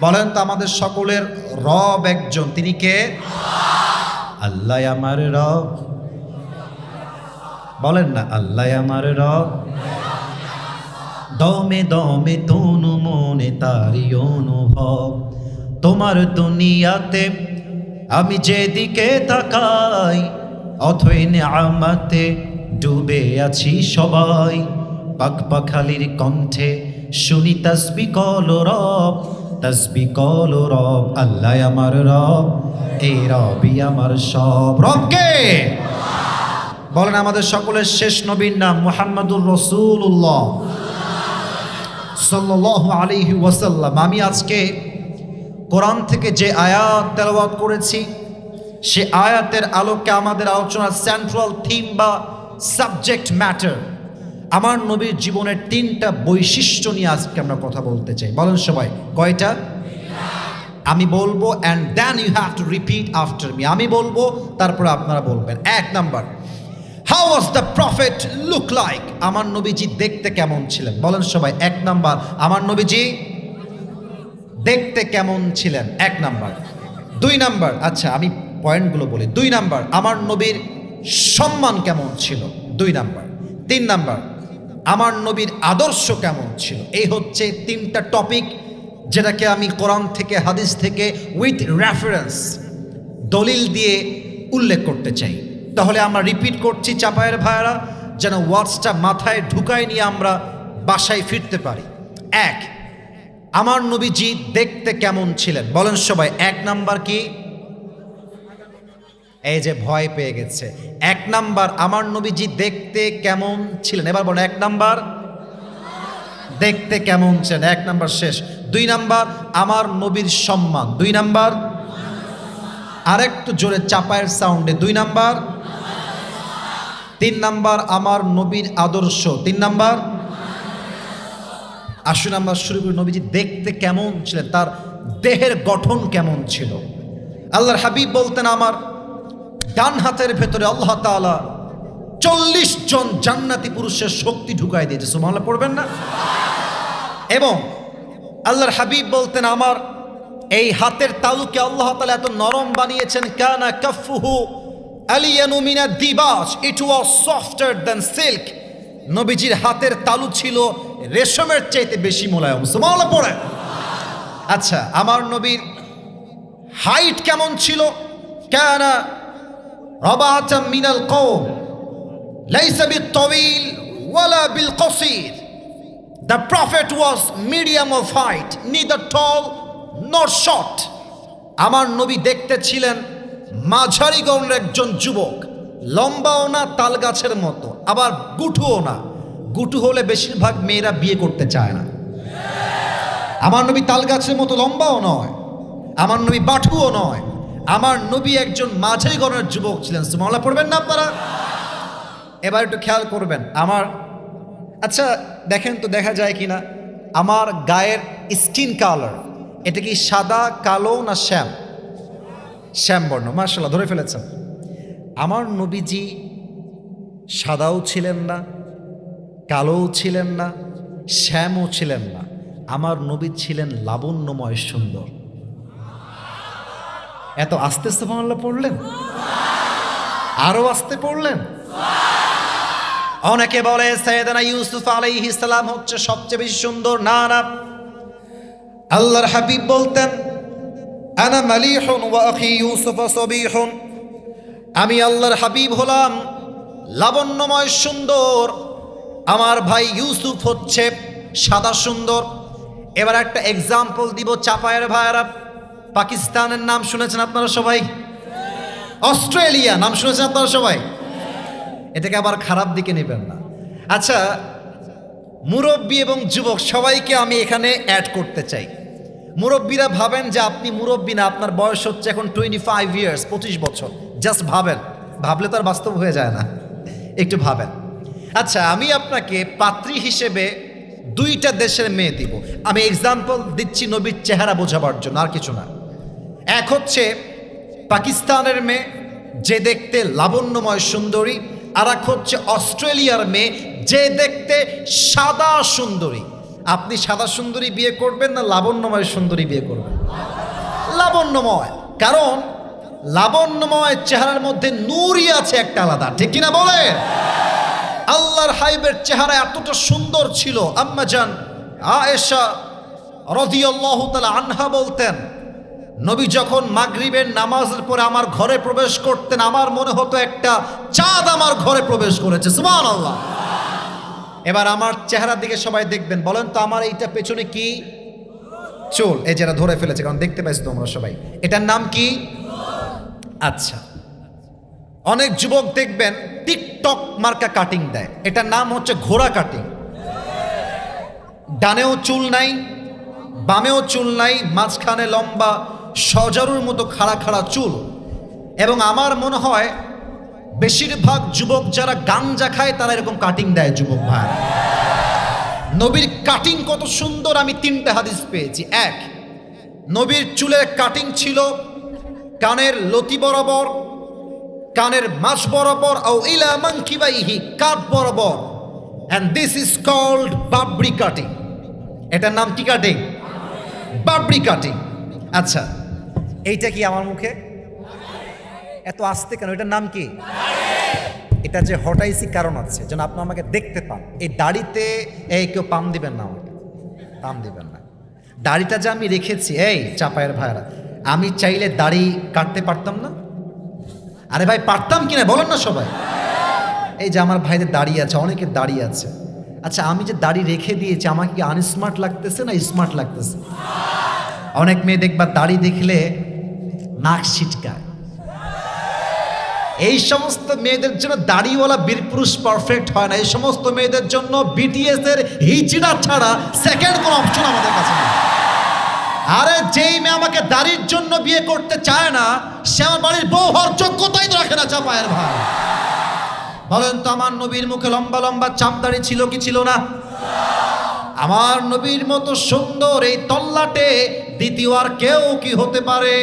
বলেন তো আমাদের সকলের রব একজন। তিনি কে? আল্লাহ আমার রব। বলেন না, আল্লাহ আমার রব। দমে দমে তনু মনে তারি অনুভব। তোমার দুনিয়াতে আমি যেদিকে তাকাই, অথই আমাতে ডুবে আছি সবাই। পাক পাখালির কণ্ঠে শুনি তসবি কল রব। তসবি কল রব, আল্লাহ আমার রব, এই রবি আমার সব। রবকে বলেন আমাদের সকলের শেষ নবীর নাম মুহাম্মদুর রসুল্লাহ সাল্লাল্লাহু আলাইহি ওয়াসাল্লাম। আমি আজকে কোরআন থেকে যে আয়াত তেলাওয়াত করেছি, সে আয়াতের আলোকে আমাদের আলোচনার সেন্ট্রাল থিম বা সাবজেক্ট ম্যাটার আমার নবীর জীবনের তিনটা বৈশিষ্ট্য নিয়ে আজকে আমরা কথা বলতে চাই। বলেন সবাই, কয়টা? আমি বলব and then you have to repeat after me আমি বলব, তারপরে আপনারা বলবেন। এক number how was the prophet look like আমার নবীজি দেখতে কেমন ছিলেন? বলেন সবাই, এক নাম্বার, আমার নবীজি দেখতে কেমন ছিলেন? এক নাম্বার। দুই নাম্বার আচ্ছা আমি পয়েন্টগুলো বলি। দুই নাম্বার, আমার নবীর সম্মান কেমন ছিল? দুই নাম্বার। তিন নাম্বার আমার নবীর আদর্শ কেমন ছিল? এই হচ্ছে তিনটা টপিক যেটাকে আমি কোরআন থেকে, হাদিস থেকে উইথ রেফারেন্স দলিল দিয়ে উল্লেখ করতে চাই। তাহলে আমরা রিপিট করছি, চাপায়ের ভাইয়ারা, যেন ওয়ার্ডসটা মাথায় ঢুকায় নিয়ে আমরা বাসায় ফিরতে পারি। এক, আমার নবীজি দেখতে কেমন ছিলেন? বলেন সবাই, এক নাম্বার কি? এই যে ভয় পেয়ে গেছে। এক নাম্বার, আমার নবীজি দেখতে কেমন ছিলেন? এবার বলেন, এক নাম্বার? দেখতে কেমন ছিলেন? এক নাম্বার শেষ। দুই নাম্বার, আমার নবীর সম্মান। দুই নাম্বার? আরেকটু জোরে চাপায়ের সাউন্ডে দুই নাম্বার? তিন নাম্বার, আমার নবীর আদর্শ। তিন নাম্বার? আসুন আমরা শুরু করি নবীজি দেখতে কেমন ছিলেন? তার দেহের গঠন কেমন ছিল? আল্লাহর হাবিব বলতেন আমার ডান হাতের ভেতরে আল্লাহ তাআলা চল্লিশ জন জান্নাতি পুরুষের শক্তি ঢুকাই দিয়েছে সুমাল্লাহ পড়বেন না? এবং আল্লাহর হাবিব বলতেন, আমার এই হাতের তালুকে আল্লাহ তালা এত নরম বানিয়েছেন, কানা কাফুহু আলিয়ানু মিনা দিবাস it was softer than silk নবীজির হাতের তালু ছিল রেশমের চাইতে বেশি মোলায়ম সুমাল্লাহ পড়ে আচ্ছা আমার নবীর হাইট কেমন ছিল? কানা মিনাল কওম লাইসা বিত-তাওয়িল ওয়ালা বিল-কসির। The prophet was medium of height, neither tall nor short. আমার নবী দেখতে ছিলেন মাঝারি গণের একজন যুবক লম্বাও না তাল গাছের মতো আবার গুটুও না। গুটু হলে বেশিরভাগ মেয়েরা বিয়ে করতে চায় না। আমার নবী তাল গাছের মতো লম্বাও নয় আমার নবী বাঠুও নয় আমার নবী একজন মাঝারি গণের যুবক ছিলেন। সুমলা পড়বেন না আপনারা? এবার একটু খেয়াল করবেন, আমার আচ্ছা দেখেন তো দেখা যায় কি না আমার গায়ের স্কিন কালার, এটা কি সাদা, কালো না শ্যাম? শ্যাম বর্ণ মার্শাল্লাহ ধরে ফেলেছেন। আমার নবীজি সাদাও ছিলেন না, কালোও ছিলেন না, শ্যামও ছিলেন না। আমার নবী ছিলেন লাবণ্যময় সুন্দর। এত আস্তে আস্তে পড়লেন? আরও আস্তে পড়লেন? অনেকে বলে সৈয়দানা ইউসুফ আলাইহিস সালাম হচ্ছে সবচেয়ে বেশি সুন্দর। না না। আল্লাহর হাবিব বলতেন, আনা মালিহুন ওয়া আখি ইউসুফ সবিহুন। আমি আল্লাহর হাবিব হলাম, লাবণ্যময় সুন্দর। আমার ভাই ইউসুফ হচ্ছে সাদা সুন্দর। এবার একটা এক্সাম্পল দিব চাপায়ের ভাইয়ারা। পাকিস্তানের নাম শুনেছেন আপনারা সবাই? অস্ট্রেলিয়া, নাম শুনেছেন আপনারা সবাই? এটাকে আবার খারাপ দিকে নেবেন না। আচ্ছা মুরব্বী এবং যুবক, সবাইকে আমি এখানে অ্যাড করতে চাই। মুরব্বীরা ভাবেন যে আপনি মুরব্বী না, আপনার বয়স হচ্ছে এখন টোয়েন্টি ফাইভ ইয়ার্স পঁচিশ বছর। জাস্ট ভাবেন। ভাবলে তো আর বাস্তব হয়ে যায় না। একটু ভাবেন। আচ্ছা আমি আপনাকে পাত্রী হিসেবে দুইটা দেশের মেয়ে দিব। আমি এক্সাম্পল দিচ্ছি নবীর চেহারা বোঝাবার জন্য, আর কিছু না। এক হচ্ছে পাকিস্তানের মেয়ে, যে দেখতে লাবণ্যময় সুন্দরী, আর এক হচ্ছে অস্ট্রেলিয়ার মেয়ে, যে দেখতে সাদা সুন্দরী। আপনি সাদা সুন্দরী বিয়ে করবেন না লাবণ্যময় সুন্দরী বিয়ে করবেন? লাবণ্যময়। কারণ লাবণ্যময় চেহারার মধ্যে নূরই আছে একটা আলাদা। ঠিক কিনা বলেন? আল্লাহর হাইবের চেহারা এতটা সুন্দর ছিল। আম্মা জান আয়েশা রদিয়াল্লাহু তাআলা আনহা বলতেন নবী যখন মাগরিবের নামাজের পরে আমার ঘরে প্রবেশ করতেন, আমার মনে হতো একটা চাঁদ আমার ঘরে প্রবেশ করেছে। সুবহানাল্লাহ। এবার আমার চেহারার দিকে সবাই দেখবেন। বলেন তো, আমার এইটা পেছনে কি? চুল। এই যারা ধরে ফেলেছে, কারণ দেখতে পাইছো তোমরা সবাই। এটার নাম কি? আচ্ছা। অনেক যুবক দেখবেন, টিকটক মার্কা কাটিং দেয়। এটার নাম হচ্ছে ঘোড়া কাটিং। ডানেও চুল নাই, বামেও চুল নাই, মাঝখানে লম্বা সজারুর মতো খাড়া খাড়া চুল। এবং আমার মনে হয় বেশিরভাগ যুবক যারা গাঞ্জা খায়, তারা এরকম কাটিং দেয়, যুবক ভাই। নবীর কাটিং কত সুন্দর, আমি তিনটে হাদিস পেয়েছি। এক, নবীর চুলের কাটিং ছিল কানের লতি বরাবর, কানের মাছ বরাবর ও ইলা কাট বরাবর। And this is called Babri cutting এটার নাম কি কাটিং বাবরি কাটিং আচ্ছা এইটা কি আমার মুখে? এত আসতে কেন? এটার নাম কি? এটা যে হটাইছি কারণ আছে, যেন আপনি আমাকে দেখতে পান। এই দাড়িতে, এই কেউ পাম দিবেন না আমাকে। পাম দিবেন না। দাড়িটা যে আমি রেখেছি, এই চাপায়ের ভাইরা আমি চাইলে দাড়ি কাটতে পারতাম না? আরে ভাই, পারতাম কিনা বলেন না সবাই। এই যে আমার ভাইদের দাঁড়িয়ে আছে, অনেকের দাঁড়িয়ে আছে। আচ্ছা আমি যে দাড়ি রেখে দিয়েছি, আমাকে কি আনস্মার্ট লাগতেছে না স্মার্ট লাগতেছে? অনেক মেয়ে দেখবা দাড়ি দেখলে নাক ছিটকায় এই সমস্ত মেয়েদের জন্য দাড়িওয়ালা বীর পুরুষ পারফেক্ট হয় না। এই সমস্ত মেয়েদের জন্য বিটিএস এর হিজড়া ছাড়া সেকেন্ড কোনো অপশন আমাদের কাছে নেই। আরে যেই মেয়ে আমাকে দাড়ির জন্য বিয়ে করতে চায় না, সে আমার বাড়ির বউ হওয়ার যোগ্যতাই রাখে না চাপায়ের ভাই। বলেন তো, আমার নবীর মুখে লম্বা লম্বা চাপ দাড়ি ছিল কি ছিল না? আমার নবীর মতো সুন্দর এই তল্লাটে দ্বিতীয় আর কেউ কি হতে পারে?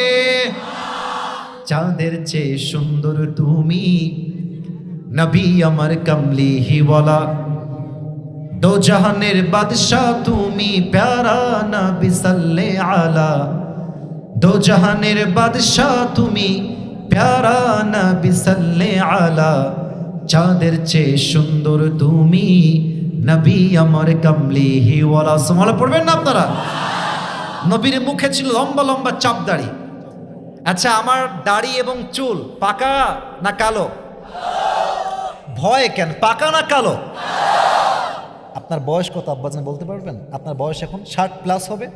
চাঁদের চেয়ে সুন্দর তুমি, নবী আমার কমলি হি বলা। দো জাহানের বাদশাহ তুমি প্যারা নবী সাল্লে আলা। দো জাহানের বাদশাহ তুমি প্যারা নবী সাল্লে আলা। চাঁদের চেয়ে সুন্দর তুমি নবী আমার কমলি হি ওয়ালা সুমালা পড়বেন না আপনারা? নবীর মুখে ছিল লম্বা লম্বা চাপ দাড়ি। আচ্ছা আমার দাড়ি এবং চুল পাকা না কালো? ভয় কেন? পাকা না কালো? আপনার বয়স কত, আব্বাজান, বলতে পারবেন? আপনার বয়স এখন ষাট প্লাস হবে?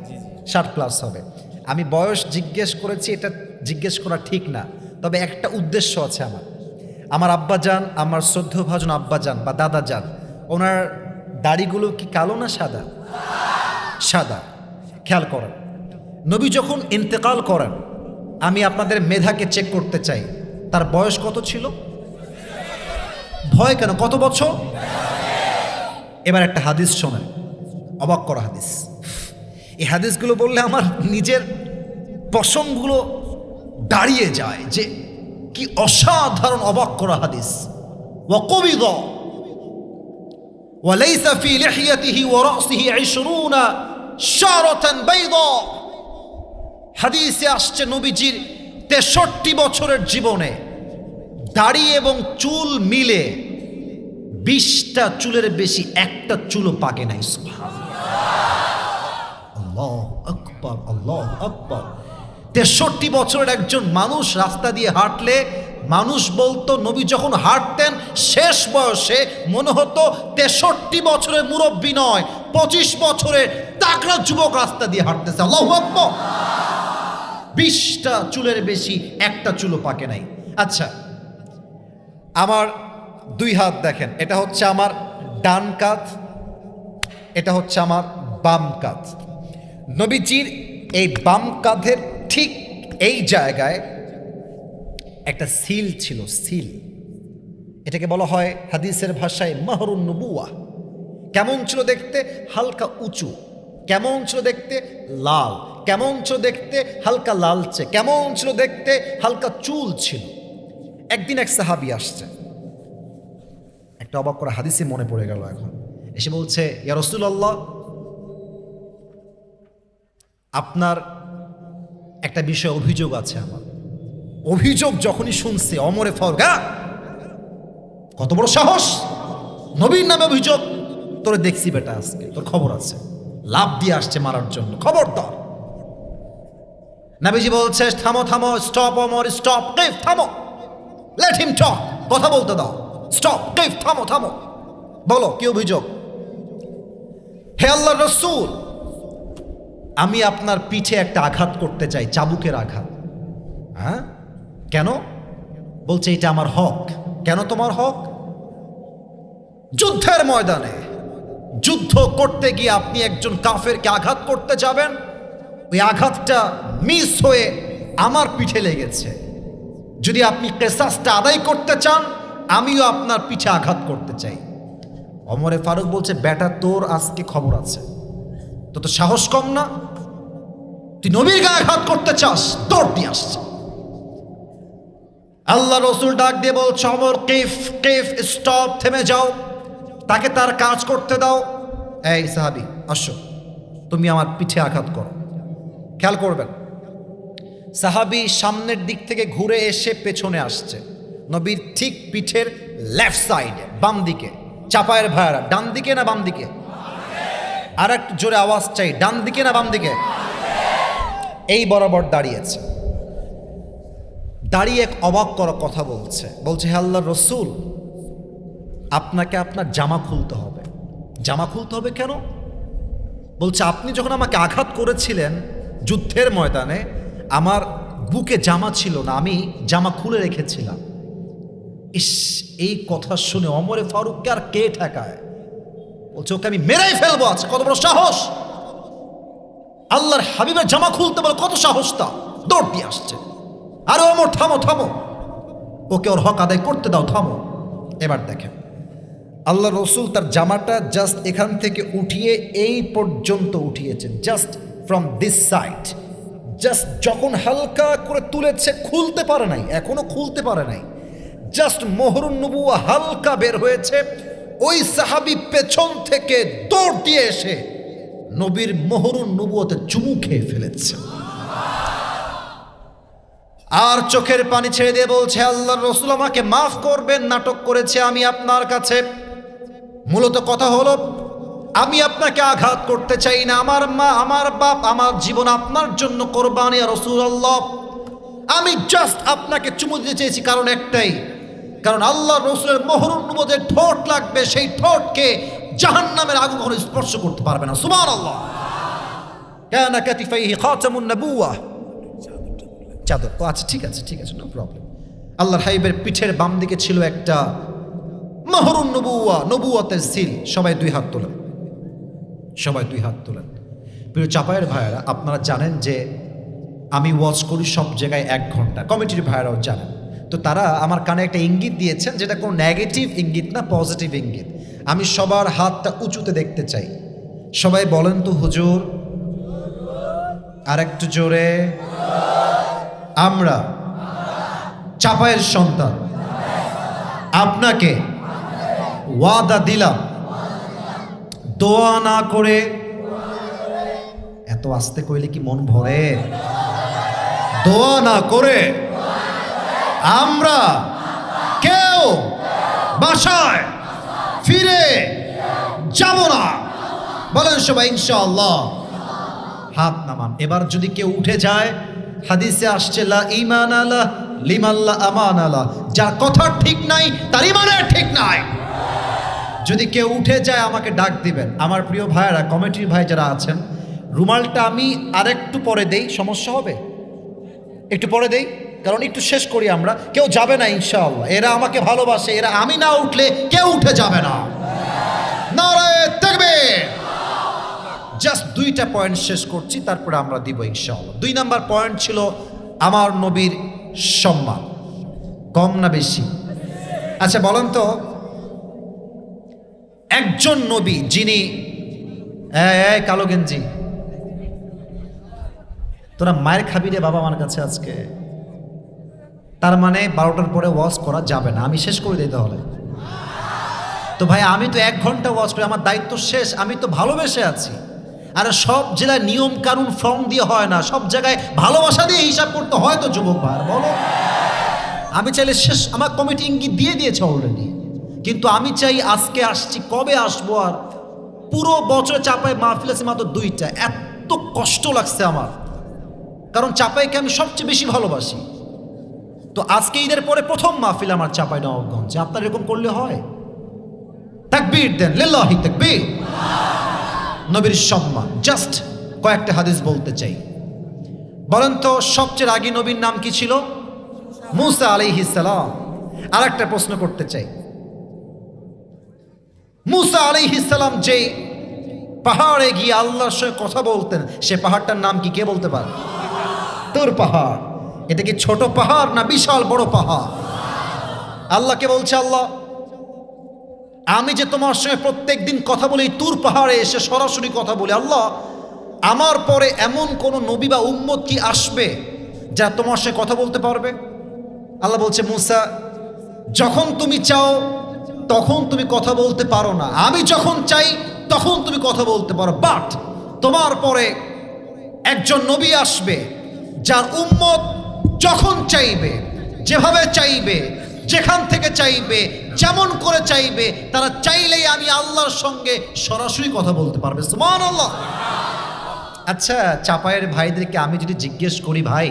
ষাট প্লাস হবে। আমি বয়স জিজ্ঞেস করেছি, এটা জিজ্ঞেস করা ঠিক না। তবে একটা উদ্দেশ্য আছে আমার। আমার আব্বাজান, আমার শ্রদ্ধ ভাজন আব্বাজান বা দাদা যান ওনার দাড়িগুলো কি কালো না সাদা? সাদা। খেয়াল করেন। নবী যখন ইন্তেকাল করেন, আমি আপনাদের মেধাকে চেক করতে চাই। তার বয়স কত ছিল? ভয় কেন? কত বছর? এবার একটা হাদিস শোনেন। অবাক করা হাদিস। এই হাদিসগুলো বললে আমার নিজের প্রসঙ্গগুলো দাঁড়িয়ে যায় যে কি অসাধারণ অবাক করা হাদিস। ওকবিদ وليس في لحيته ورأسه عشرون شعرة بيضاء হাদিসে আসছে নবীজির তেষট্টি বছরের জীবনে দাড়ি এবং চুল মিলে বিশটা চুলের বেশি একটা চুলও পাকে নাই আল্লাহ আকবর আল্লাহ আকবর তেষট্টি বছরের একজন মানুষ রাস্তা দিয়ে হাঁটলে মানুষ বলতো, নবী যখন হাঁটতেন, শেষ বয়সে মনে হতো তেষট্টি বছরের মুরব্বী নয়, পঁচিশ বছরের তাকড়া যুবক রাস্তা দিয়ে হাঁটতেছে। আল্লাহ বিশটা চুলের বেশি একটা চুলও পাকে নাই। আচ্ছা আমার দুই হাত দেখেন, এটা হচ্ছে আমার ডান কাত, এটা হচ্ছে আমার বাম কাত। নবীজির এই বাম কাঁধের ঠিক এই জায়গায় একটা সিল ছিল, সিল। এটাকে বলা হয় হাদিসের ভাষায় মাহরুন নবুয়া কেমন ছিল দেখতে? হালকা উঁচু। কেমন ছিল দেখতে? লাল। কেমন ছিল দেখতে? হালকা লালচে। কেমন ছিল দেখতে? হালকা চুল ছিল। একদিন এক সাহাবি আসছে। একটা অবাক করা হাদিসে মনে পড়ে গেল এখন। এসে বলছে, ইয়া রসুল্লাহ আপনার একটা বিষয়ে অভিযোগ আছে আমার। অভিযোগ যখনই শুনছে, অমরে ফারুক হ্যাঁ? কত বড় সাহস! নবীর নামে অভিযোগ, তোরে দেখছি বেটা আজকে, তোর খবর আছে। লাভ দিয়ে আসছে মারার জন্য, খবরদার। নাবিজি বলছে, থামো থামো স্টপ অমর স্টপ কেফ থামো। লেট হিম টক কথা বলতে দাও। স্টপ কেফ থামো থামো। বলো, কি অভিযোগ? হে আল্লাহ রসুল, আমি আপনার পিঠে একটা আঘাত করতে চাই, চাবুকের আঘাত। হ্যাঁ? কেন? বলছে, এটা আমার হক। কেন তোমার হক? যুদ্ধের ময়দানে যুদ্ধ করতে গিয়ে আপনি একজন কাফেরকে আঘাত করতে যাবেন। ওই আঘাতটা মিস হয়ে আমার পিঠে লেগেছে। যদি আপনি কেসাসটা আদায় করতে চান, আমিও আপনার পিঠে আঘাত করতে চাই। অমরে ফারুক বলছে, বেটা, তোর আজকে খবর আছে। তো তো সাহস কম না। তুই নবীর গায়ে আঘাত করতে চাস, দৌড় দিয়ে আসছে। আল্লাহ রসুল ডাক দিয়ে বলছে অমর কেফ কেফ স্টপ থেমে যাও। তাকে তার কাজ করতে দাও। এই সাহাবি, আসো। তুমি আমার পিঠে আঘাত করো। খেয়াল করবেন। সাহাবি সামনের দিক থেকে ঘুরে এসে পেছনে আসছে। নবীর ঠিক পিঠের লেফট সাইডে বাম দিকে। চাপায়ের ভাইয়ারা, ডান দিকে না বাম দিকে? আর একটু জোরে আওয়াজ চাই, ডান দিকে না বাম দিকে? এই বরাবর দাঁড়িয়েছে। দাঁড়িয়ে এক অবাক করা কথা বলছে। বলছে, হে আল্লাহ রসুল, আপনাকে আপনার জামা খুলতে হবে। জামা খুলতে হবে কেন? বলছে, আপনি যখন আমাকে আঘাত করেছিলেন যুদ্ধের ময়দানে, আমার বুকে জামা ছিল না, আমি জামা খুলে রেখেছিলাম। ইস, এই কথা শুনে অমরে ফারুককে আর কে ঠেকায়? বলছে, ওকে আমি মেরেই ফেলব আছে কত বড় সাহস! আল্লাহর হাবিবের জামা খুলতে বলে কত সাহসটা দৌড় দিয়ে আসছে। আরে অমর, থামো থামো। ওকে ওর হক আদায় করতে দাও, থামো। এবার দেখেন। আল্লাহ রসুল তার জামাটা জাস্ট এখান থেকে উঠিয়ে এই পর্যন্ত উঠিয়েছেন just from this side just যখন হালকা করে তুলেছে, খুলতে পারে নাই, এখনও খুলতে পারে নাই। জাস্ট মোহরুন নবুয়া হালকা বের হয়েছে, ওই সাহাবি পেছন থেকে দৌড় দিয়ে এসে নবীর মোহরুন নবুয়াতে চুমু খেয়ে ফেলেছে। আর চোখের পানি ছেড়ে দিয়ে বলছে আল্লাহ রসুল আমাকে মাফ করবেন, নাটক করেছে আমি আপনার কাছে। মূলত কথা হলো, আমি আপনাকে আঘাত করতে চাই না। আমার মা, আমার বাপ, আমার জীবন আপনার জন্য কোরবানি রসুল আল্লাহ আমি জাস্ট আপনাকে চুমু দিতে চেয়েছি, কারণ একটাই। কারণ আল্লাহ রসুলের নবদের ঠোঁট লাগবে, সেই ঠোঁটকে জাহান নামের আগুন স্পর্শ করতে পারবে না। সুমান আল্লাহ কেন কাতিফাইহি খাতামুন নবুয়া চাদর। ও আচ্ছা ঠিক আছে ঠিক আছে নো প্রবলেম আল্লাহর হাইবের পিঠের বাম দিকে ছিল একটা মহরুন নবুয়া, নবুয়াতের সিল। সবাই দুই হাত তোলেন। সবাই দুই হাত তোলেন। প্রিয় চাপায়ের ভাইয়েরা, আপনারা জানেন যে আমি ওয়াচ করি সব জায়গায় এক ঘণ্টা। কমিটির ভাইয়েরাও জানেন। তো তারা আমার কানে একটা ইঙ্গিত দিয়েছেন যেটা কোনো নেগেটিভ ইঙ্গিত না পজিটিভ ইঙ্গিত। আমি সবার হাতটা উঁচুতে দেখতে চাই। সবাই বলেন তো, হুজুর আর একটু জোরে। আমরা চাপায়ের সন্তান। আপনাকে ওয়াদা দিলাম, দোয়া না করে। এত আস্তে কইলে কি মন ভরে? দোয়া না করে আমরা কেউ বাসায় ফিরে যাব না। বলেন সবাই, ইনশাআল্লাহ। হাত নামান। এবার যদি কেউ উঠে যায় হাদিসে আসছে, লা ইমান আলা লিমাল্লা আমান আলা যার কথা ঠিক নাই, তার ইমানের ঠিক নাই। যদি কেউ উঠে যায়, আমাকে ডাক দিবেন। আমার প্রিয় ভাইয়েরা, কমিটির ভাই যারা আছেন, রুমালটা আমি আরেকটু পরে দেই, সমস্যা হবে? একটু পরে দেই, কারণ একটু শেষ করি আমরা। কেউ যাবে না, ইনশাআল্লাহ। এরা আমাকে ভালোবাসে, এরা আমি না উঠলে কেউ উঠে যাবে না। নারায়ে তাকবীর। জাস্ট দুইটা পয়েন্ট শেষ করছি, তারপরে আমরা দিব ইনশাআল্লাহ। দুই নাম্বার পয়েন্ট ছিল আমার নবীর সম্মান। কম না বেশি? আচ্ছা বলেন তো, একজন নবী যিনি কালো গেঞ্জি, তোরা মায়ের খাবি রে বাবা আমার কাছে আজকে। তার মানে বারোটার পরে ওয়াশ করা যাবে না। আমি শেষ করে দিই তাহলে। তো ভাই, আমি তো এক ঘণ্টা ওয়াচ করি, আমার দায়িত্ব শেষ, আমি তো ভালোবেসে আছি। আর সব জেলায় নিয়ম কানুন ফর্ম দিয়ে হয় না। সব জায়গায় ভালোবাসা দিয়ে হিসাব করতে হয় তো যুবক ভাই বলো। আমি চাইলে শেষ আমার কমিটি ইঙ্গিত দিয়ে দিয়েছে অলরেডি কিন্তু আমি চাই আজকে আসছি, কবে আসব আর? পুরো বছর চাপায় মাহফিল আছে মাত্র দুইটা। এত কষ্ট লাগছে আমার। কারণ চাপাইকে আমি সবচেয়ে বেশি ভালোবাসি। তো আজকে ঈদের পরে প্রথম মাহফিল আমার চাপাই নবাবগঞ্জে। আপনার এরকম করলে হয়? তাকবীর দেন, লিল্লাহি তাকবীর। নবীর সম্মান। জাস্ট কয়েকটা হাদিস বলতে চাই। বলেন তো, সবচেয়ে আগে নবীর নাম কি ছিল? মুসা আলাইহিস সালাম। আর একটা প্রশ্ন করতে চাই। মুসা আলাইহিস সালাম যে পাহাড়ে গিয়ে আল্লাহর সঙ্গে কথা বলতেন, সে পাহাড়টার নাম কি কে বলতে পারে? তোর পাহাড়। এটা কি ছোট পাহাড় না বিশাল বড় পাহাড়? আল্লাহকে বলছে আল্লাহ? আমি যে তোমার সঙ্গে প্রত্যেক দিন কথা বলি তুর পাহাড়ে এসে সরাসরি কথা বলি, আল্লাহ, আমার পরে এমন কোন নবী বা উম্মত কি আসবে যা তোমার সঙ্গে কথা বলতে পারবে? আল্লাহ বলছে, মুসা, যখন তুমি চাও, তখন তুমি কথা বলতে পারো না। আমি যখন চাই, তখন তুমি কথা বলতে পারো। বাট তোমার পরে একজন নবী আসবে, যার উম্মত যখন চাইবে, যেভাবে চাইবে, যেখান থেকে চাইবে যেমন করে চাইবে, তারা চাইলেই আমি আল্লাহর সঙ্গে সরাসরি কথা বলতে পারবে। সুমান আল্লাহ আচ্ছা চাপায়ের ভাইদেরকে আমি যদি জিজ্ঞেস করি, ভাই,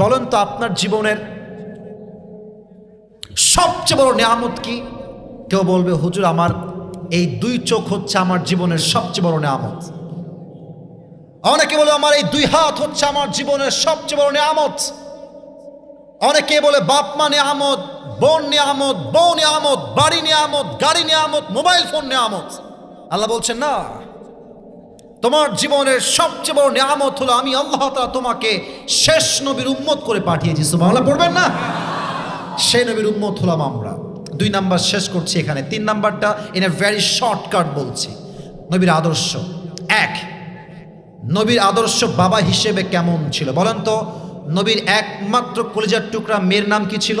বলেন তো আপনার জীবনের সবচেয়ে বড় নিয়ামত কি? কেউ বলবে, হুজুর, আমার এই দুই চোখ হচ্ছে আমার জীবনের সবচেয়ে বড় নিয়ামত। অনেকে বলে, আমার এই দুই হাত হচ্ছে আমার জীবনের সবচেয়ে বড় নিয়ামত। অনেকে বলে বাপ মা নিয়ামত, বোন নিয়ামত, বউ নিয়ামত, বাড়ি নিয়ামত, গাড়ি নিয়ামত, মোবাইল ফোন নিয়ামত। আল্লাহ বলছেন, না, তোমার জীবনের সবচেয়ে বড় নিয়ামত হলো আমি আল্লাহ তাআলা তোমাকে শেষ নবীর উম্মত করে পাঠিয়েছি। সুবহানাল্লাহ, পড়বেন না? সেই নবীর উম্মত হলাম আমরা। দুই নাম্বার শেষ করছি এখানে। তিন নাম্বারটা ইন এ ভেরি শর্টকাট বলছি। নবীর আদর্শ। এক, নবীর আদর্শ বাবা হিসেবে কেমন ছিল? বলেন তো নবীর একমাত্র কলিজার টুকরা মেয়ের নাম কি ছিল?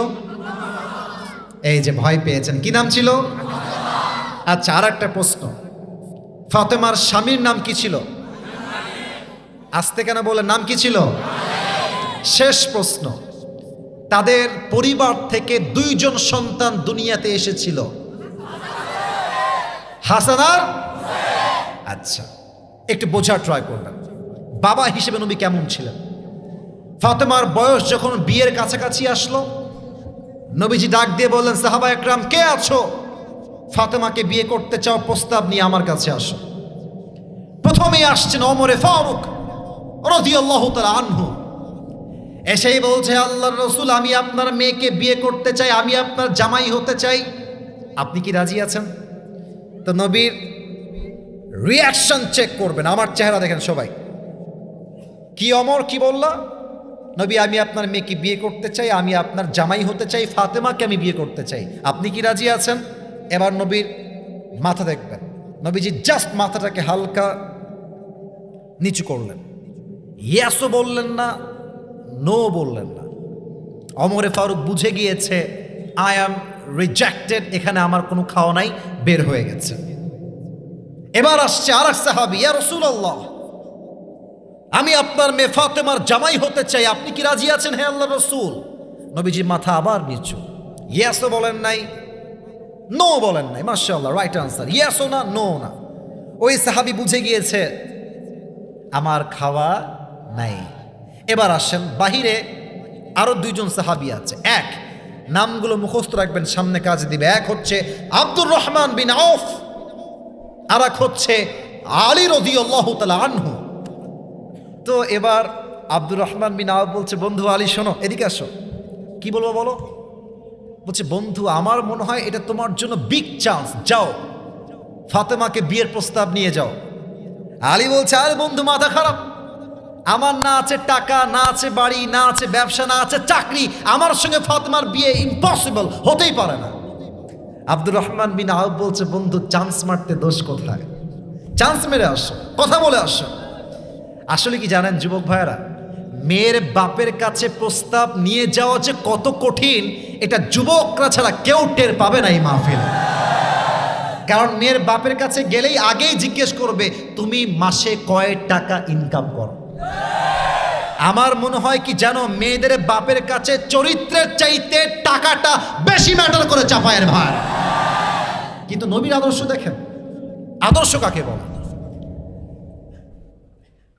এই যে ভয় পেয়েছেন, কি নাম ছিল? আচ্ছা আর একটা প্রশ্ন। ফাতেমার স্বামীর নাম কি ছিল? আসতে কেন বলে নাম কি ছিল? শেষ প্রশ্ন। তাদের পরিবার থেকে দুইজন সন্তান দুনিয়াতে এসেছিল। হাসানার আচ্ছা একটু বোঝার ট্রাই করবেন। বাবা হিসেবে নবী কেমন ছিলেন? ফাতেমার বয়স যখন বিয়ের কাছাকাছি আসলো, নবীজি ডাক দিয়ে বললেন, সাহাবা একরাম, কে আছো? ফাতেমাকে বিয়ে করতে চাও প্রস্তাব নিয়ে আমার কাছে আসো। প্রথমেই আসছেন অমরে ফারুক আনহু। এসেই বলছে, আল্লাহর রসুল, আমি আপনার মেয়েকে বিয়ে করতে চাই, আমি আপনার জামাই হতে চাই। আপনি কি রাজি আছেন? তো নবীর রিয়াকশন চেক করবেন। আমার চেহারা দেখেন সবাই। কি অমর, কি বললা? নবী, আমি আপনার মেয়েকে বিয়ে করতে চাই, আমি আপনার জামাই হতে চাই, ফাতেমাকে আমি বিয়ে করতে চাই। আপনি কি রাজি আছেন? এবার নবীর মাথা দেখবেন। নবীজি জাস্ট মাথাটাকে হালকা নিচু করলেন। ইয়াসও বললেন না নো বললেন না। অমরে ফারুক বুঝে গিয়েছে আই অ্যাম রিজেক্টেড এখানে আমার কোনো খাওয়া নাই, বের হয়ে গেছে। এবার আসছে আর এক সাহাবি, ইয়া রসুল্লাহ আমি আপনার মেয়ে ফাতেমার জামাই হতে চাই। আপনি কি রাজি আছেন, হে আল্লাহ রসুল? নবীজি মাথা আবার নিচু। ইয়াসও বলেন নাই নো বলেন নাই। মার্শাল্লাহ রাইট আনসার ইয়াসও না নো না। ওই সাহাবি বুঝে গিয়েছে, আমার খাওয়া নাই। এবার আসেন, বাহিরে আরও দুইজন সাহাবি আছে। এক, নামগুলো মুখস্থ রাখবেন, সামনে কাজ দিবে। এক হচ্ছে আব্দুর রহমান বিন আউফ আর এক হচ্ছে আলী রদি আল্লাহ আনহু। তো এবার আব্দুর রহমান বিন আউফ বলছে, বন্ধু আলী, শোনো, এদিকে আসো। কি বলব বলো? বলছে, বন্ধু, আমার মনে হয় এটা তোমার জন্য বিগ চান্স যাও। ফাতেমাকে বিয়ের প্রস্তাব নিয়ে যাও। আলী বলছে, আরে বন্ধু, মাথা খারাপ। আমার না আছে টাকা, না আছে বাড়ি, না আছে ব্যবসা, না আছে চাকরি। আমার সঙ্গে ফাতেমার বিয়ে ইম্পসিবল হতেই পারে না। আব্দুর রহমান বিন আউব বলছে, বন্ধু চান্স মারতে দোষ কোথায়? চান্স মেরে আসো, কথা বলে আসো। আসলে কি জানেন যুবক ভাইয়েরা? মেয়ের বাপের কাছে প্রস্তাব নিয়ে যাওয়া যে কত কঠিন, এটা যুবকরা ছাড়া কেউ টের পাবে না এই মাহফিল। কারণ মেয়ের বাপের কাছে গেলেই আগেই জিজ্ঞেস করবে, তুমি মাসে কয় টাকা ইনকাম করো? আমার মনে হয় কি জানো মেয়েদের বাপের কাছে চরিত্রের চাইতে টাকাটা বেশি ম্যাটার করে চাপায়ের ভার কিন্তু নবীর আদর্শ দেখেন। আদর্শ কাকে বলে?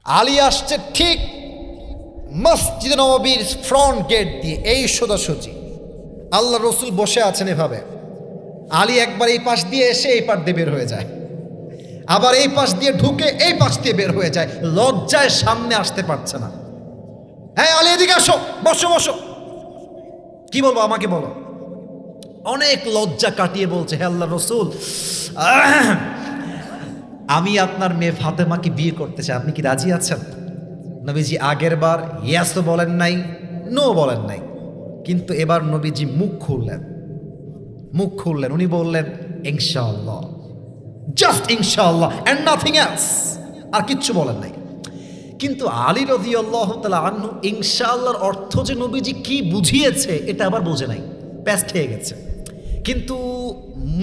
আলী আসছে ঠিক মসজিদ নবীর ফ্রন্ট গেট দিয়ে, এই সোজাসুজি। আল্লাহ রসুল বসে আছেন এভাবে। আলী একবার এই পাশ দিয়ে এসে এই পাশ দিয়ে বের হয়ে যায়। আবার এই পাশ দিয়ে ঢুকে এই পাশ দিয়ে বের হয়ে যায়। লজ্জায় সামনে আসতে পারছে না। হ্যাঁ আলী, এদিকে আসো। বসো বসো। কি বলব, আমাকে বলো। অনেক লজ্জা কাটিয়ে বলছে, হে আল্লাহ রসুল আমি আপনার মেয়ে ফাতেমাকে বিয়ে করতে চাই, আপনি কি রাজি আছেন? নবীজি আগের বার ইয়াস তো বলেন নাই, নো বলেন নাই, কিন্তু এবার নবীজি মুখ খুললেন। মুখ খুললেন, উনি বললেন, ইনশাআল্লাহ, জাস্ট ইনশাআল্লাহ অ্যান্ড নাথিং এলস আর কিচ্ছু বলেন নাই। কিন্তু আলী রদি আল্লাহ তালা আনহু, ইনশাআল্লাহর অর্থ যে নবীজি কি বুঝিয়েছে, এটা আবার বোঝে নাই প্যাস্ট হয়ে গেছে। কিন্তু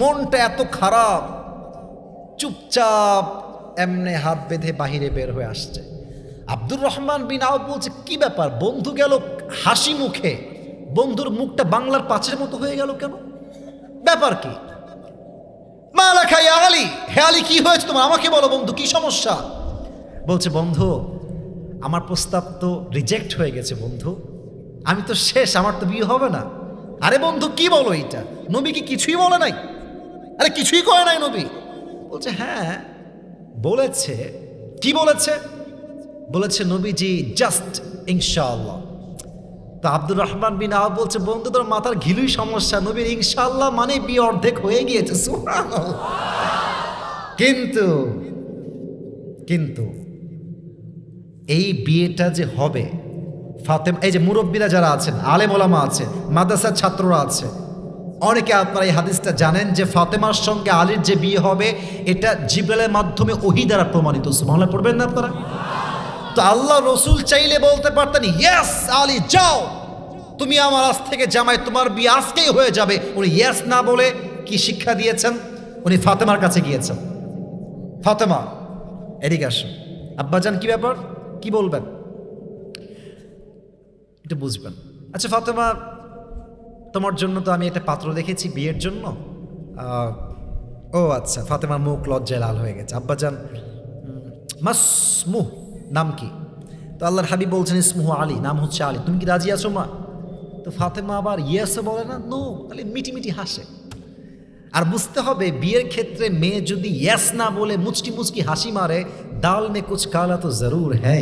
মনটা এত খারাপ চুপচাপ এমনে হাত বেঁধে বাহিরে বের হয়ে আসছে। আব্দুর রহমান বিন আও বলছে, কি ব্যাপার? বন্ধু গেল হাসি মুখে। বন্ধুর মুখটা বাংলার পাঁচের মতো হয়ে গেল কেন? ব্যাপার কি? মা লেখাই আলী। হে আলী, কি হয়েছে তোমার? আমাকে বলো বন্ধু, কি সমস্যা? বলছে, বন্ধু, আমার প্রস্তাব তো রিজেক্ট হয়ে গেছে বন্ধু। আমি তো শেষ, আমার তো বিয়ে হবে না। আরে বন্ধু, কি বলো এইটা? নবী কি কিছুই বলে নাই? আরে কিছুই করে নাই নবী? বলছে হ্যাঁ বলেছে, কি বলেছে? বলেছে, নবীজি জাস্ট ইনশাআল্লাহ। তা আব্দুর রহমান বিন আহ বলছে, বন্ধু, তোর মাথার ঘিলুই সমস্যা। নবীর ইনশাআল্লাহ মানে বিয়ে অর্ধেক হয়ে গিয়েছে। কিন্তু কিন্তু এই বিয়েটা যে হবে, ফাতেম, এই যে মুরব্বীরা যারা আছেন, আলেম ওলামা আছে মাদ্রাসার ছাত্ররা আছে অনেকে আপনারা এই হাদিসটা জানেন যে ফাতেমার সঙ্গে আলীর যে বিয়ে হবে, এটা জিব্রালের মাধ্যমে ওহি দ্বারা প্রমাণিত। সুবহানাল্লাহ, পড়বেন না আপনারা? তো আল্লাহ রসুল চাইলে বলতে পারতেন ইয়েস আলী, যাও। তুমি আমার আজ থেকে জামাই, তোমার বিয়ে আজকেই হয়ে যাবে। উনি ইয়েস না বলে কি শিক্ষা দিয়েছেন? উনি ফাতেমার কাছে গিয়েছেন। ফাতেমা, এদিকে আসো আব্বাজান, কি ব্যাপার? কি বলবেন? একটু বুঝবেন। আচ্ছা ফাতেমা তোমার জন্য তো আমি একটা পাত্র দেখেছি বিয়ের জন্য। ও আচ্ছা ফাতেমার মুখ লজ্জায় লাল হয়ে গেছে। আব্বাজান, মাসমুহ, নাম কি? তো আল্লাহর হাবিব বলছেন, ইসমুহ আলী, নাম হচ্ছে আলী। তুমি কি রাজি আছো মা? তো ফাতেমা আবার ইয়েসও বলে না? নো তাহলে মিটি মিটি হাসে। আর বুঝতে হবে, বিয়ের ক্ষেত্রে মেয়ে যদি ইয়েস না বলে মুচকি মুচকি হাসি মারে, দাল মে কুচ কালা তো জরুর হ্যাঁ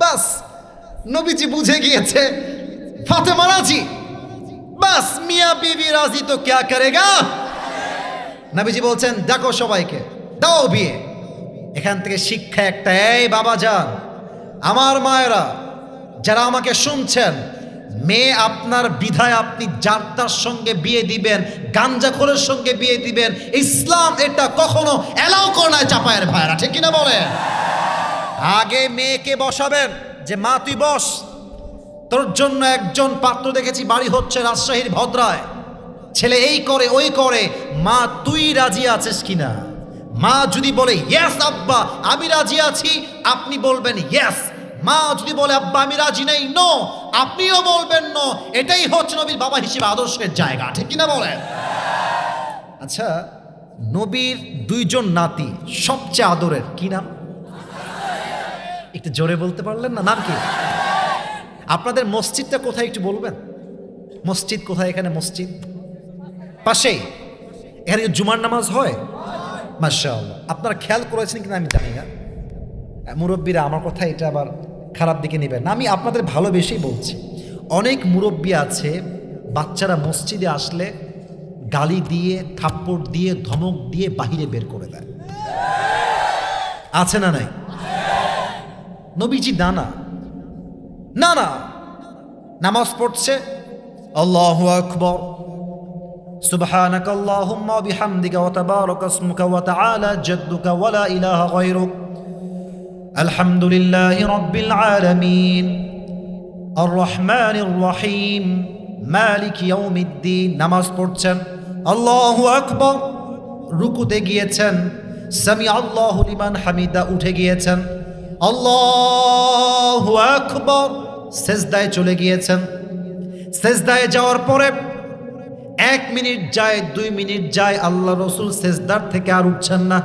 বাস, নবীজি বুঝে গিয়েছে ফাতেমা রাজি? বাস, মিয়া বিবি রাজি তো ক্যা করেগা? নবীজি বলছেন, দেখো সবাইকে, দাও বিয়ে। এখান থেকে শিক্ষা একটা, এই বাবা যান আমার মায়েরা যারা আমাকে শুনছেন, মেয়ে আপনার বিধায় আপনি যার তার সঙ্গে বিয়ে দিবেন গাঞ্জাখোরের সঙ্গে বিয়ে দিবেন, ইসলাম এটা কখনো এলাও করে না চাপায়ের ভাইরা ঠিক কিনা বলেন? আগে মেয়েকে বসাবেন, যে, মা, তুই বস। তোর জন্য একজন পাত্র দেখেছি, বাড়ি হচ্ছে রাজশাহীর ভদ্রায়। ছেলে এই করে, ওই করে। মা, তুই রাজি আছিস কিনা? মা যদি বলে ইয়েস আব্বা, আমি রাজি আছি। আপনি বলবেন ইয়েস মা যদি বলে, আব্বা, আমি রাজি নেই। নো আপনিও বলবেন নো এটাই হচ্ছে নবীর বাবা হিসেবে আদর্শের জায়গা, ঠিক কিনা বলেন? আচ্ছা নবীর দুইজন নাতি সবচেয়ে আদরের কি নাম? একটু জোরে বলতে পারলেন না? নাম কি? আপনাদের মসজিদটা কোথায় একটু বলবেন? মসজিদ কোথায় এখানে মসজিদ? পাশেই। এখানে জুমার নামাজ হয়? মাশাআল্লাহ। আপনারা খেয়াল করেছেন কিনা আমি জানি না। মুরব্বীরা, আমার কথা এটা আবার খারাপ দিকে নেবেন না। আমি আপনাদের ভালোবেসেই বলছি। অনেক মুরব্বী আছে, বাচ্চারা মসজিদে আসলে গালি দিয়ে, থাপ্পড় দিয়ে, ধমক দিয়ে বাহিরে বের করে দেয়। আছে না নাই? নবীজি না না না না নামাজ পড়ছে আল্লাহ আকবর سبحانك اللهم وبحمدك وتبارك اسمك وتعالى جدك ولا إله غيرك الحمد لله رب العالمين الرحمن الرحيم مالك يوم الدين নামাজ পড়ছেন আল্লাহ আকবর রুকুতে গিয়েছেন সামি আল্লাহ লিমান হামিদা উঠে গিয়েছেন আল্লাহ আকবর। সেজদায় চলে গিয়েছেন। সেজদায় যাওয়ার পরে এক মিনিট যায়, দুই মিনিট যায়, আল্লাহ রসুল সেজদার থেকে আর উঠছেন না।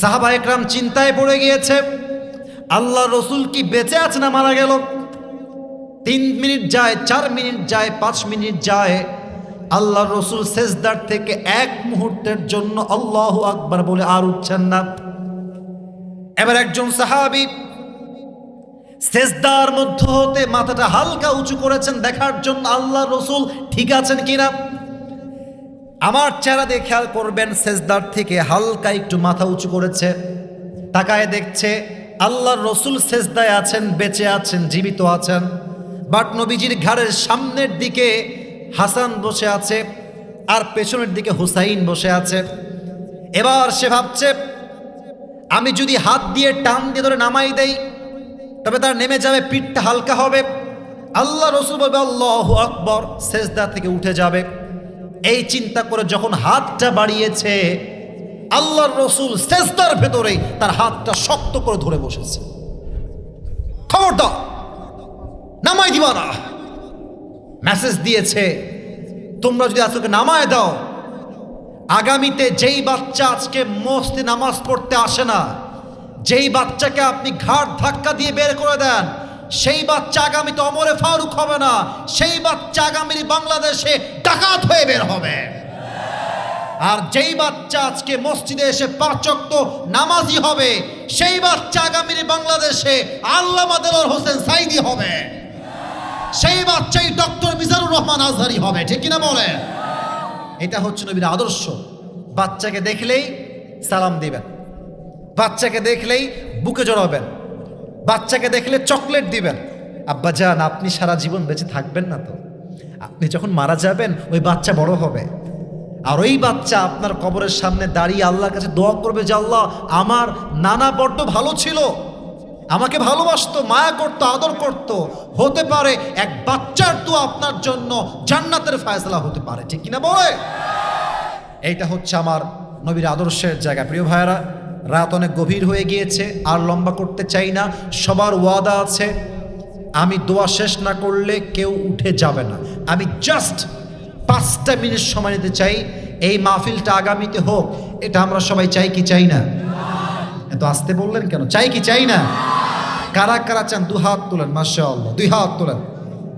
সাহাবা একরাম চিন্তায় পড়ে গিয়েছে, আল্লাহ রসুল কি বেঁচে আছে না মারা গেল? তিন মিনিট যায়, চার মিনিট যায়, পাঁচ মিনিট যায়, আল্লাহ রসুল সেজদার থেকে এক মুহূর্তের জন্য আল্লাহ আকবার বলে আর উঠছেন না। এবার একজন সাহাবি সেজদার মধ্য হতে মাথাটা হালকা উঁচু করেছেন, দেখার জন্য আল্লাহ রসুল ঠিক আছেন কিনা? আমার চেহারা দিয়ে খেয়াল করবেন, সেজদার থেকে হালকা একটু মাথা উঁচু করেছে, তাকায় দেখছে আল্লাহর রসুল সেজদায় আছেন, বেঁচে আছেন, জীবিত আছেন। বাট নবীজির ঘাড়ের সামনের দিকে হাসান বসে আছে আর পেছনের দিকে হুসাইন বসে আছে। এবার সে ভাবছে আমি যদি হাত দিয়ে টান দিয়ে ধরে নামাই দেই, তবে তার নেমে যাবে, পিঠটা হালকা হবে। আল্লাহ রসুল বলবে, আল্লাহ আকবর সেজদা থেকে উঠে যাবে। এই চিন্তা করে যখন হাতটা বাড়িয়েছে, আল্লাহর রসুল শেষদার ভেতরেই তার হাতটা শক্ত করে ধরে বসেছে। খবরদার, নামাই দিবা না। মেসেজ দিয়েছে, তোমরা যদি আজকে নামায় দাও আগামীতে যেই বাচ্চা আজকে মস্তি নামাজ পড়তে আসে না, যেই বাচ্চাকে আপনি ঘাট ধাক্কা দিয়ে বের করে দেন, সেই বাচ্চা আগামীতে অমরে ফারুক হবে না, সেই বাচ্চা আগামী বাংলাদেশে ডাকাত হয়ে বের হবে। আর যেই বাচ্চা আজকে মসজিদে এসে পাঁচক্ত নামাজি হবে, সেই বাচ্চা আগামীর বাংলাদেশে আল্লামা দেলোর হোসেন সাইদি হবে। সেই বাচ্চাই ডক্টর মিজানুর রহমান আজহারি হবে, ঠিক কিনা বলেন? এটা হচ্ছে নবীর আদর্শ। বাচ্চাকে দেখলেই সালাম দিবেন। বাচ্চাকে দেখলেই বুকে জড়াবেন। বাচ্চাকে দেখলে চকলেট দিবেন। আব্বা যান, আপনি সারা জীবন বেঁচে থাকবেন না তো। আপনি যখন মারা যাবেন, ওই বাচ্চা বড় হবে। আর ওই বাচ্চা আপনার কবরের সামনে দাঁড়িয়ে আল্লাহর কাছে দোয়া করবে যে, আল্লাহ, আমার নানা বড্ড ভালো ছিল। আমাকে ভালোবাসতো, মায়া করতো, আদর করত, হতে পারে এক বাচ্চার তো আপনার জন্য জান্নাতের ফায়সলা হতে পারে, ঠিক কিনা বলে? এইটা হচ্ছে আমার নবীর আদর্শের জায়গা। প্রিয় ভাইয়েরা, রাত অনেক গভীর হয়ে গিয়েছে, আর লম্বা করতে চাই না, সবার ওয়াদা আছে। আমি দোয়া শেষ না করলে কেউ উঠে যাবে না। আমি জাস্ট পাঁচটা মিনিট সময় নিতে চাই, এই মাহফিলটা আগামীতে হোক, এটা আমরা সবাই চাই কি চাই না? এত আসতে বললেন কেন? চাই কি চাই না? কারা কারা চান? দু হাত তোলেন মাসা আল্লাহ দুই হাত তোলেন।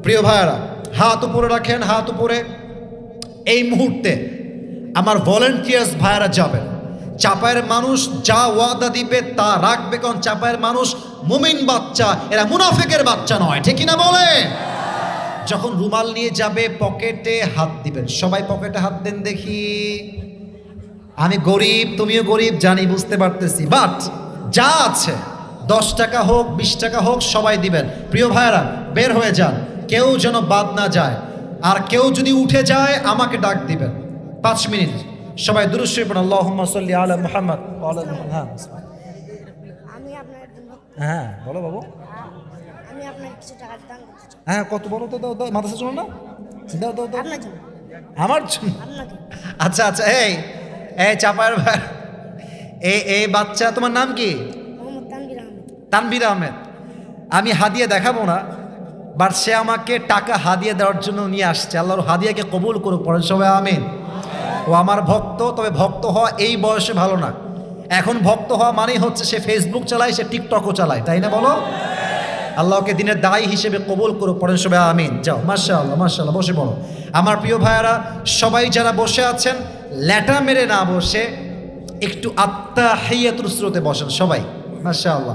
প্রিয় ভাইয়ারা, হাত উপরে রাখেন, হাত উপরে। এই মুহূর্তে আমার ভলেন্টিয়ার্স ভাইয়ারা যাবেন। চাপায়ের মানুষ যা ওয়াদা দিবে তা রাখবে কারণ চাপায়ের মানুষ মুমিন বাচ্চা, এরা মুনাফেকের বাচ্চা নয়, ঠিক না বলে যখন রুমাল নিয়ে যাবে, পকেটে হাত দিবেন। সবাই পকেটে হাত দেন দেখি। আমি গরিব তুমিও গরিব জানি বুঝতে পারতেছি। বাট যা আছে দশ টাকা হোক বিশ টাকা হোক সবাই দিবেন। প্রিয় ভাইয়েরা বের হয়ে যান। কেউ যেন বাদ না যায়। আর কেউ যদি উঠে যায় আমাকে ডাক দিবেন। পাঁচ মিনিট। সবাই দুরুশ্রী পড়েন। আল্লাহ সাল্লি আলা মুহাম্মদ। হ্যাঁ। হ্যাঁ বলো বাবু। হ্যাঁ কত বলো তো দাও দাও। মাদ্রাসা না? দাও দাও দাও। আমার জন্য। আচ্ছা আচ্ছা এই এই চাপায়ের ভাই। এই এই বাচ্চা তোমার নাম কি? তানবির আহমেদ। আমি হাদিয়া দেখাবো না বাট সে আমাকে টাকা হাদিয়া দেওয়ার জন্য নিয়ে আসছে। আল্লাহর হাদিয়াকে কবুল করুক পড়েন সবাই আমিন। ও আমার ভক্ত তবে ভক্ত হওয়া এই বয়সে ভালো না। এখন ভক্ত হওয়া মানেই হচ্ছে সে ফেসবুক চালায় সে টিকটকও চালায় তাই না বলো? আল্লাহকে দিনের দায়ী হিসেবে কবুল করুক পড়েন সবাই আমিন। যাও মার্শা আল্লাহ মার্শা আল্লাহ বসে পড়ো। আমার প্রিয় ভাইয়ারা, সবাই যারা বসে আছেন, ল্যাটা মেরে না বসে, একটু আত্মা হাইয়াতুর স্রোতে বসেন, সবাই। মাসা আল্লাহ